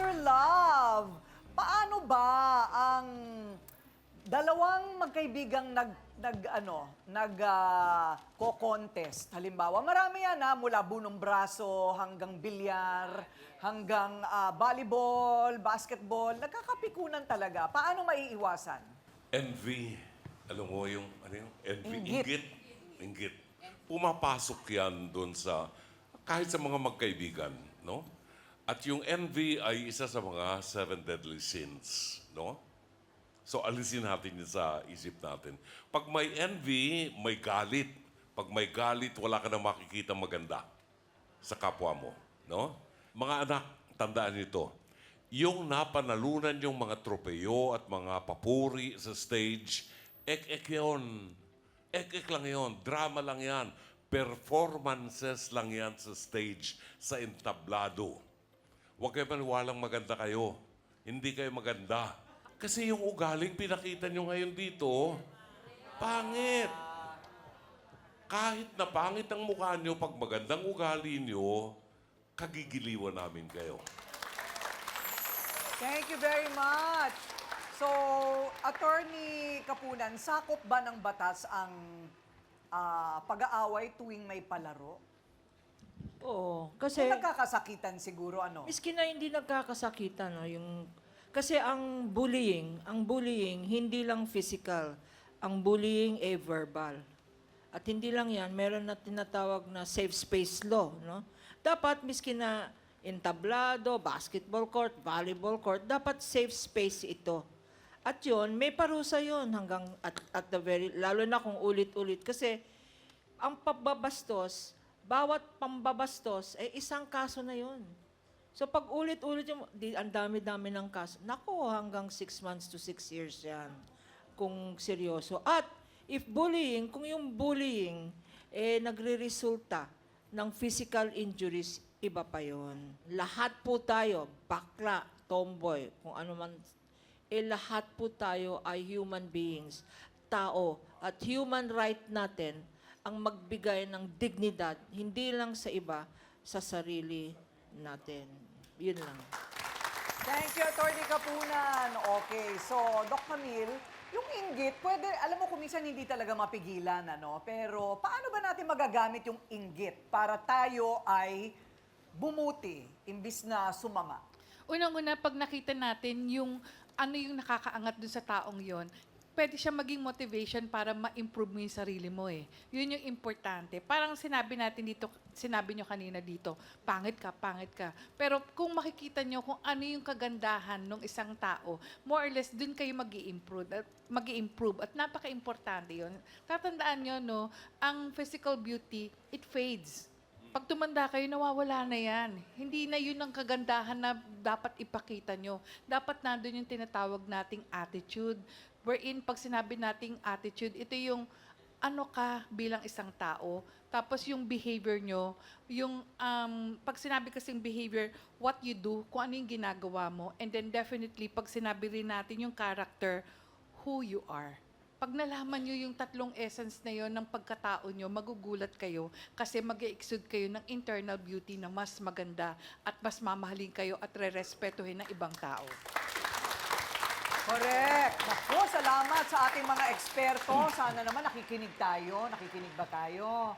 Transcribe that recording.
Sir Love, paano ba ang dalawang magkaibigang nag nag ano, nag ah, co-contest. Halimbawa, marami yan ha, mula bunong braso hanggang bilyar, hanggang ah, volleyball, basketball, nagkakapikunan talaga. Paano maiiwasan? Envy. Alam mo yung, ano yung, envy? Inggit. Inggit. Inggit. Pumapasok yan doon sa, kahit sa mga magkaibigan, no? At yung envy ay isa sa mga seven deadly sins, no? So alisin natin yun sa isip natin. Pag may envy, may galit. Pag may galit, wala ka na makikita maganda sa kapwa mo, no? Mga anak, tandaan nito. Yung napanalunan yung mga tropeyo at mga papuri sa stage, ek-ek yun. Ek-ek lang yun. Drama lang yan. Performances lang yan sa stage, sa entablado. Huwag kayo maniwalang maganda kayo. Hindi kayo maganda. Kasi yung ugaling pinakita nyo ngayon dito, pangit. Kahit na pangit ang mukha nyo, pag magandang ugali nyo, kagigiliwan namin kayo. Thank you very much. So, Attorney Kapunan, sakop ba ng batas ang ah, pag-aaway tuwing may palaro? Oo, Kung kasi nagkakasakitan siguro, ano? miski na hindi nagkakasakitan, no, yung kasi ang bullying, ang bullying hindi lang physical, ang bullying ay verbal. At hindi lang 'yan, meron na tinatawag na safe space law, no? Dapat miski na entablado, basketball court, volleyball court, dapat safe space ito. At yun, may parusa yon hanggang at, at the very, lalo na kung ulit-ulit. Kasi ang pambabastos, bawat pambabastos, ay isang kaso na yon. So pag ulit-ulit yung, di, ang dami-dami ng kaso, nako, hanggang six months to six years yan, kung seryoso. At if bullying, kung yung bullying, eh, nagre-resulta ng physical injuries, iba pa yon. Lahat po tayo, bakla, tomboy, kung ano man, eh lahat po tayo ay human beings, tao. At human right natin ang magbigay ng dignidad, hindi lang sa iba, sa sarili natin. Yun lang. Thank you, Attorney Kapunan. Okay, so, Doc Camille, yung inggit, pwede, alam mo kung minsan hindi talaga mapigilan, ano? Pero paano ba natin magagamit yung inggit para tayo ay bumuti imbis na sumama? Unang-una, pag nakita natin yung ano yung nakakaangat dun sa taong yon, pwede siya maging motivation para ma-improve mo yung sarili mo eh. Yun yung importante. Parang sinabi natin dito, sinabi nyo kanina dito, pangit ka, pangit ka. Pero kung makikita nyo kung ano yung kagandahan ng isang tao, more or less, dun kayo mag improve at mag improve At napaka-importante yun. Tatandaan nyo, no, ang physical beauty, it fades. Pag tumanda kayo, nawawala na yan. Hindi na yun ang kagandahan na dapat ipakita nyo. Dapat nandun yung tinatawag nating attitude. Wherein, pag sinabi nating attitude, ito yung ano ka bilang isang tao. Tapos yung behavior nyo, yung, um, pag sinabi kasing behavior, what you do, kung ano yung ginagawa mo. And then definitely, pag sinabi rin natin yung character, who you are. Pag nalaman nyo yung tatlong essence na yon ng pagkatao nyo, magugulat kayo kasi mag exude kayo ng internal beauty na mas maganda at mas mamahalin kayo at re-respetuhin ng ibang tao. Correct. Naku, salamat sa ating mga eksperto. Sana naman nakikinig tayo. Nakikinig ba tayo?